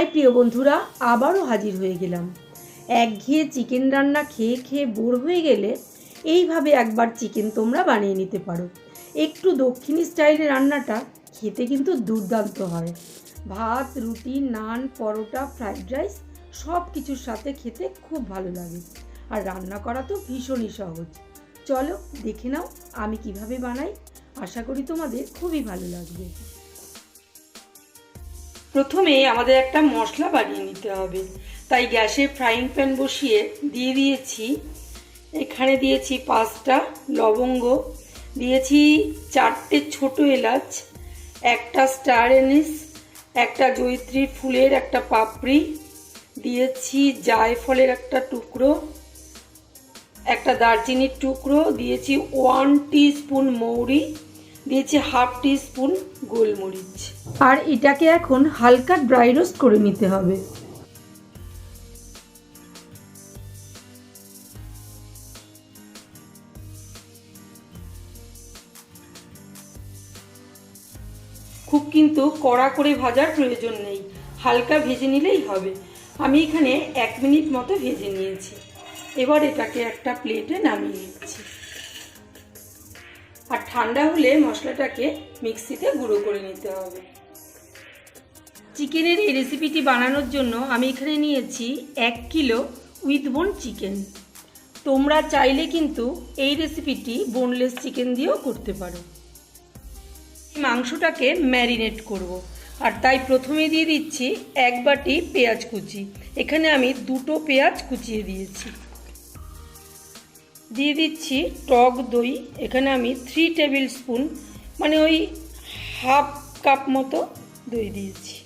High প্রিয় বন্ধুরা, আবারও হাজির হয়ে গেলাম। একঘেয়ে চিকেন রান্না খেয়ে খেয়ে বোর হয়ে গেলে এইভাবে একবার চিকেন তোমরা বানিয়ে নিতে পারো। একটু দক্ষিণী স্টাইলে রান্নাটা খেতে কিন্তু দুর্দান্ত হয়। ভাত, রুটি, নান, পরোটা, ফ্রাইড রাইস, সব কিছুর সাথে খেতে খুব ভালো লাগে। আর রান্না করা তো ভীষণই সহজ। চলো দেখে নাও আমি কীভাবে বানাই। আশা করি তোমাদের খুবই ভালো লাগবে। প্রথমে আমাদের একটা মশলা বানিয়ে নিতে হবে। তাই গ্যাসে ফ্রাইং প্যান বসিয়ে দিয়ে দিয়েছি। এখানে দিয়েছি পাঁচটা লবঙ্গ। দিয়েছি চারটে ছোট এলাচ, একটা স্টার এনিস একটা জৈত্রী ফুলের একটা পাপড়ি, দিয়েছি জায়ফলের একটা টুকরো, একটা দারচিনির টুকরো, দিয়েছি ওয়ান স্পুন মৌরি, দিয়েছি হাফ স্পুন গোলমরিচ। আর এটাকে এখন হালকা ড্রাই রোস্ট করে নিতে হবে। খুব কিন্তু কড়া করে ভাজার প্রয়োজন নেই, হালকা ভেজে নিলেই হবে। আমি এখানে এক মিনিট মতো ভেজে নিয়েছি। এবার এটাকে একটা প্লেটে নামিয়ে নিচ্ছি। আর ঠান্ডা হলে মশলাটাকে মিক্সিতে গুঁড়ো করে নিতে হবে। চিকেনের এই রেসিপিটি বানানোর জন্য আমি এখানে নিয়েছি এক কিলো উইথ বোন চিকেন তোমরা চাইলে কিন্তু এই রেসিপিটি বোনলেস চিকেন দিয়েও করতে পারো। মাংসটাকে ম্যারিনেট করব। আর তাই প্রথমে দিয়ে দিচ্ছি এক বাটি পেঁয়াজ কুচি। এখানে আমি দুটো পেঁয়াজ কুচিয়ে দিয়েছি। দিয়ে দিচ্ছি টক দই। এখানে আমি থ্রি টেবিল স্পুন মানে ওই হাফ কাপ মতো দই দিয়েছি।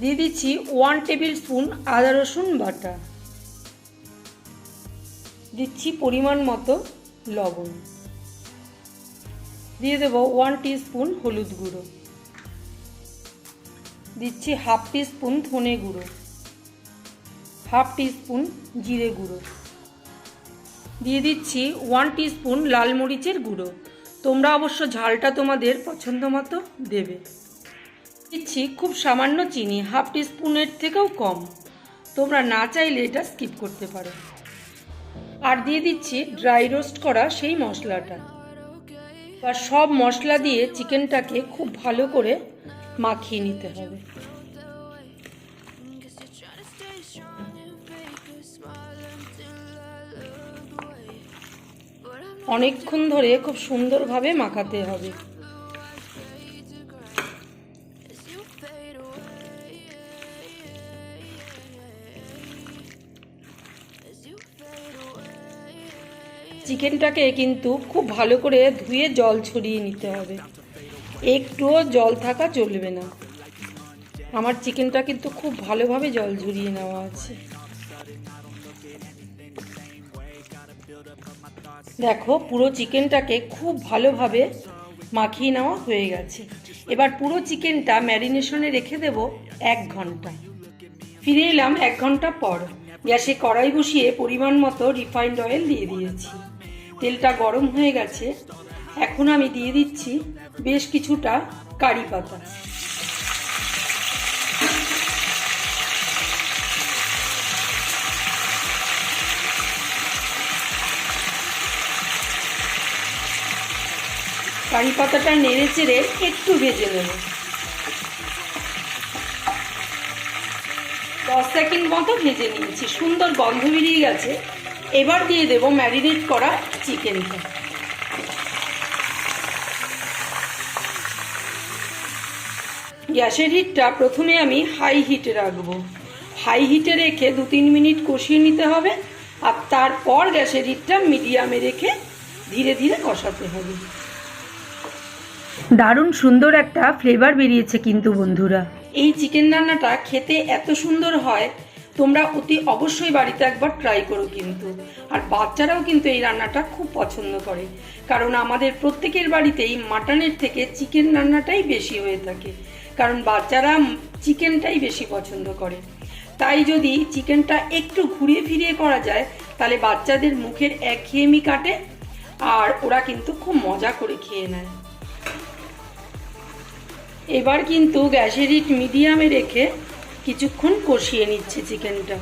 দিয়ে দিচ্ছি ওয়ান টেবিল স্পুন আদা রসুন বাটা। দিচ্ছি পরিমাণ মতো লবণ। দিয়ে দেব ওয়ান স্পুন হলুদ গুঁড়ো। দিচ্ছি হাফ স্পুন ধনে গুঁড়ো। হাফ স্পুন জিরে গুঁড়ো। দিয়ে দিচ্ছি ওয়ান স্পুন লাল মরিচের গুঁড়ো। তোমরা অবশ্য ঝালটা তোমাদের পছন্দ মতো দেবে। দিচ্ছি খুব সামান্য চিনি, হাফ স্পুনের থেকেও কম। তোমরা না চাইলে এটা স্কিপ করতে পারো। আর দিয়ে দিচ্ছি ড্রাই রোস্ট করা সেই মশলাটা। বা সব মশলা দিয়ে চিকেনটাকে খুব ভালো করে মাখিয়ে নিতে হবে। অনেকক্ষণ ধরে খুব সুন্দরভাবে মাখাতে হবে। চিকেনটাকে কিন্তু খুব ভালো করে ধুয়ে জল ছড়িয়ে নিতে হবে। একটুও জল থাকা চলবে না। আমার চিকেনটা কিন্তু খুব ভালোভাবে জল ঝরিয়ে নেওয়া আছে। দেখো, পুরো চিকেনটাকে খুব ভালোভাবে মাখিয়ে নেওয়া হয়ে গেছে। এবার পুরো চিকেনটা ম্যারিনেশনে রেখে দেব এক ঘণ্টা। ফিরে এলাম এক ঘণ্টা পর। গ্যাসে কড়াই বসিয়ে পরিমাণ মতো রিফাইন্ড অয়েল দিয়ে দিয়েছি। তেলটা গরম হয়ে গেছে, এখন আমি দিয়ে দিচ্ছি বেশ কিছুটা কারি পাতা। কারি পাতাটা নেড়ে চেড়ে একটু ভেজে নেব। দশ সেকেন্ড মতো ভেজে নিয়েছি, সুন্দর গন্ধ বেরিয়ে গেছে। এবার দিয়ে দেব ম্যারিনেট করা চিকেনটা গ্যাসের হিটটা প্রথমে আমি হাই হিটে রাখব। হাই হিটে রেখে দু তিন মিনিট কষিয়ে নিতে হবে আর তারপর গ্যাসের হিটটা মিডিয়ামে রেখে ধীরে ধীরে কষাতে হবে। দারুণ সুন্দর একটা ফ্লেভার বেরিয়েছে কিন্তু বন্ধুরা। এই চিকেন রান্নাটা খেতে এত সুন্দর হয় তোমরা অতি অবশ্যই বাড়িতে একবার ট্রাই করো কিন্তু। আর বাচ্চারাও কিন্তু এই রান্নাটা খুব পছন্দ করে। কারণ আমাদের প্রত্যেকের বাড়িতেই মাটনের থেকে চিকেন রান্নাটাই বেশি হয়ে থাকে। কারণ বাচ্চারা চিকেনটাই বেশি পছন্দ করে। তাই যদি চিকেনটা একটু ঘুরিয়ে ফিরিয়ে করা যায়, তাহলে বাচ্চাদের মুখের একঘেয়েমি কাটে আর ওরা কিন্তু খুব মজা করে খেয়ে নেয়। এবার কিন্তু গ্যাসের হিট মিডিয়ামে রেখে কিছুক্ষণ কষিয়ে নিচ্ছে চিকেনটা।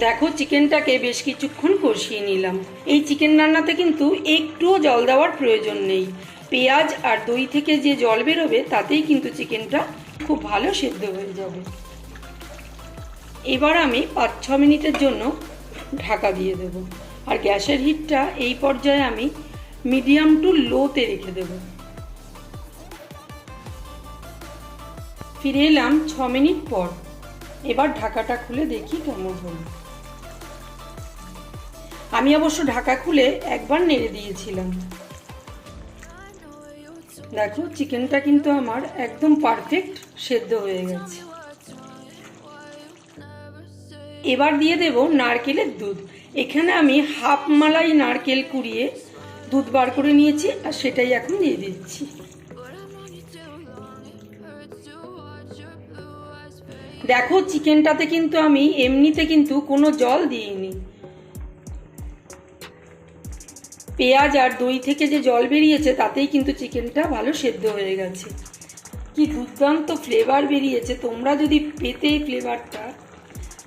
দেখো, চিকেনটাকে বেশ কিছুক্ষণ কষিয়ে নিলাম। এই চিকেন রান্নাতে কিন্তু একটুও জল দেওয়ার প্রয়োজন নেই। পেঁয়াজ আর দই থেকে যে জল বেরোবে, তাতেই কিন্তু চিকেনটা খুব ভালো সেদ্ধ হয়ে যাবে। এবার আমি পাঁচ ছ মিনিটের জন্য ঢাকা দিয়ে দেব। আর গ্যাসের হিটটা এই পর্যায়ে আমি মিডিয়াম টু লোতে রেখে দেব। ফিরে এলাম ছ মিনিট পর। এবার ঢাকাটা খুলে দেখি কেমন হলো। আমি অবশ্য ঢাকা খুলে একবার নেড়ে দিয়েছিলাম। দেখো, চিকেনটা কিন্তু আমার একদম পারফেক্ট সেদ্ধ হয়ে গেছে। এবার দিয়ে দেব নারকেলের দুধ। এখানে আমি হাফ মালাই নারকেল কুড়িয়ে দুধ বার করে নিয়েছি আর সেটাই এখন দিয়ে দিচ্ছি। দেখো, চিকেনটাতে কিন্তু আমি এমনিতে কিন্তু কোনো জল দিইনি। পেঁয়াজ আর দই থেকে যে জল বেরিয়েছে, তাতেই কিন্তু চিকেনটা ভালো সেদ্ধ হয়ে গেছে। কি দুর্দান্ত ফ্লেভার বেরিয়েছে। তোমরা যদি পেতে এই ফ্লেভারটা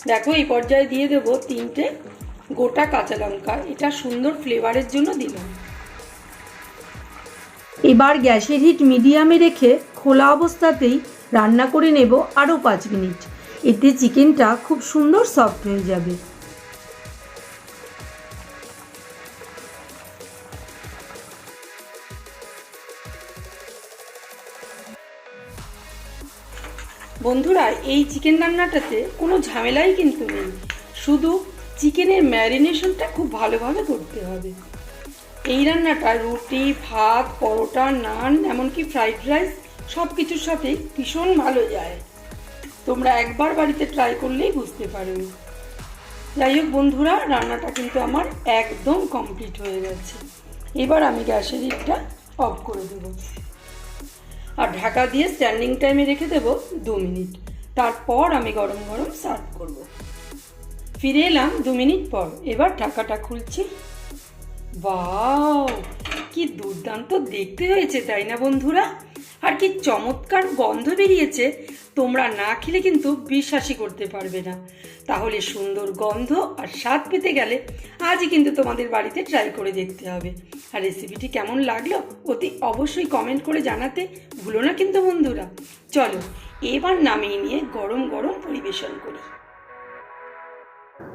দেখো এই পর্যায়ে দিয়ে দেবো তিনটে গোটা কাঁচা লঙ্কা। এটা সুন্দর ফ্লেভারের জন্য দিলাম। এবার গ্যাসের হিট মিডিয়ামে রেখে খোলা অবস্থাতেই রান্না করে নেব আরও পাঁচ মিনিট। এতে চিকেনটা খুব সুন্দর সফট হয়ে যাবে। বন্ধুরা, এই চিকেন রান্নাটাতে কোনো ঝামেলাই কিন্তু নেই। শুধু চিকেনের ম্যারিনেশনটা খুব ভালোভাবে করতে হবে। এই রান্নাটা রুটি, ভাত, পরোটা, নান, এমনকি ফ্রাইড রাইস সব কিছুর সাথেই ভীষণ ভালো যায়। তোমরা একবার বাড়িতে ট্রাই করলেই বুঝতে পারবে যাই হোক বন্ধুরা, রান্নাটা কিন্তু আমার একদম কমপ্লিট হয়ে গেছে। এবার আমি গ্যাসের হিটটা অফ করে দেবো। আর ঢাকা দিয়ে স্ট্যান্ডিং টাইমে রেখে দেবো দু মিনিট। তারপর আমি গরম গরম সার্ভ করব। ফিরে এলাম দু মিনিট পর। এবার ঢাকাটা খুলছি। বাও কি দুর্দান্ত দেখতে হয়েছে, তাই না বন্ধুরা? আর কি চমৎকার গন্ধ বেরিয়েছে। তোমরা না খেলে কিন্তু বিশ্বাসই করতে পারবে না। তাহলে সুন্দর গন্ধ আর স্বাদ পেতে গেলে আজই কিন্তু তোমাদের বাড়িতে ট্রাই করে দেখতে হবে। আর রেসিপিটি কেমন লাগল অতি অবশ্যই কমেন্ট করে জানাতে ভুলো না কিন্তু বন্ধুরা। চলো, এবার নামিয়ে নিয়ে গরম গরম পরিবেশন করি।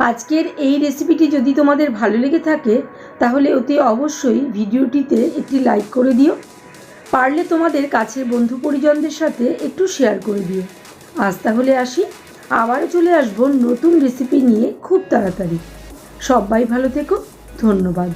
আজকের এই রেসিপিটি যদি তোমাদের ভালো লেগে থাকে, তাহলে অতি অবশ্যই ভিডিওটিতে একটি লাইক করে দিও। পারলে তোমাদের কাছের বন্ধু পরিজনদের সাথে একটু শেয়ার করে দিও। আজ তাহলে আসি। আবারও চলে আসব নতুন রেসিপি নিয়ে খুব তাড়াতাড়ি। সবাই ভালো থেকো ধন্যবাদ।